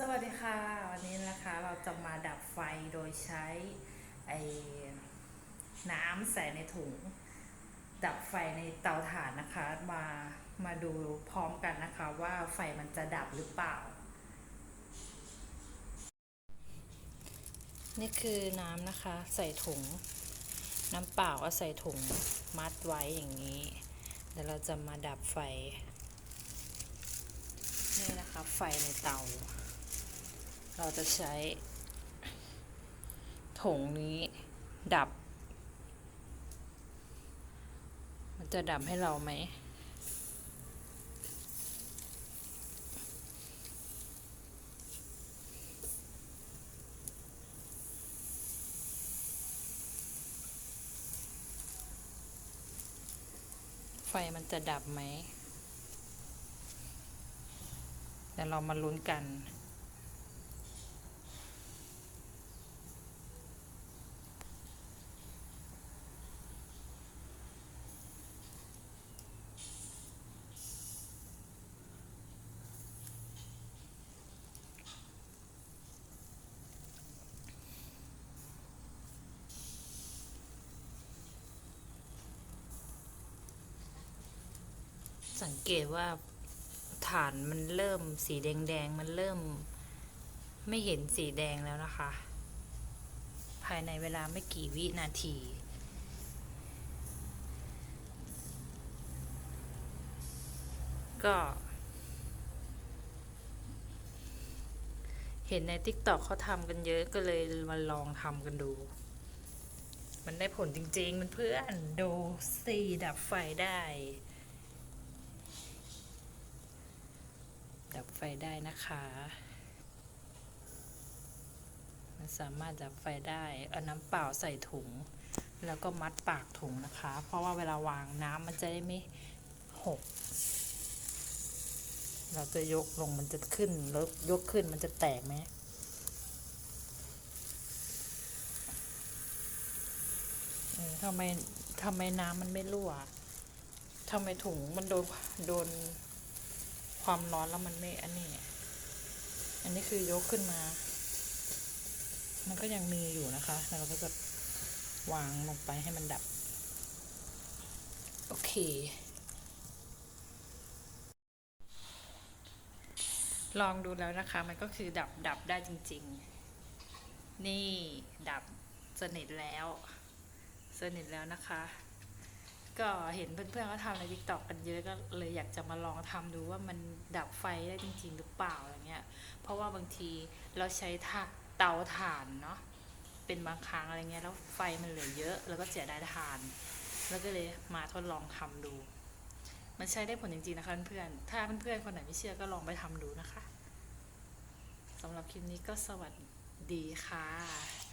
สวัสดีค่ะ วันนี้นะคะเราจะมาดับไฟโดยใช้ไอ้น้ำใส่ในถุง ดับไฟในเตาถ่านนะคะมามาดูพร้อมกันนะคะว่าไฟมันจะดับหรือเปล่า นี่คือน้ำนะคะใส่ถุง น้ำเปล่าก็ใส่ถุงมัดไว้อย่างนี้ เดี๋ยวเราจะมาดับไฟนี่นะคะไฟในเตา เราจะใช้ถงนี้ดับ มันจะดับให้เราไหม ไฟมันจะดับไหมเดี๋ยวเรามาลุ้นกัน สังเกตว่าฐานมันเริ่มสีแดงๆ มันเริ่มไม่เห็นสีแดงแล้วนะคะ ภายในเวลาไม่กี่วินาทีก็เห็นใน t ิ k t o k เขาทำกันเยอะก็เลยมาลองทำกันดู มันได้ผลจริงๆ มันเพื่อนดูสีดับไฟได้ ดับ ไฟได้นะคะ มันสามารถดับไฟได้เอาน้ำเปล่าใส่ถุง แล้วก็มัดปากถุงนะคะ เพราะว่าเวลาวางน้ำมันจะได้ไม่หก เราจะยกลงมันจะขึ้นแล้วยกขึ้นมันจะแตกไหมทำไมทำไมน้ำมันไม่รั่วทำไมถุงมันโดนโดน ความร้อนแล้วมันไม่อันนี้ อันนี้คือยกขึ้นมา มันก็ยังมีอยู่นะคะแล้วเราก็จะวางลงไปให้มันดับ โอเค ลองดูแล้วนะคะ มันก็คือดับดับได้จริง ๆ นี่ดับสนิทแล้วสนิทแล้วนะคะ ก็เห็นเพื่อนๆเขาทำใน t ิ k t o k กันเยอะก็เลยอยากจะมาลองทำดูว่ามันดับไฟได้จริง ๆ หรือเปล่าอะไรเงี้ย เพราะว่าบางทีเราใช้ถ่าเตาถ่านเนาะเป็นบางครั้งอะไรเงี้ยแล้วไฟมันเหลือเยอะแล้วก็เสียดายถ่าน แล้วก็เลยมาทดลองทำดู มันใช้ได้ผลจริงๆนะคะเพื่อนๆถ้าเพื่อนๆคนไหนไม่เชื่อก็ลองไปทำดูนะคะสำหรับคลิปนี้ก็สวัสดีค่ะ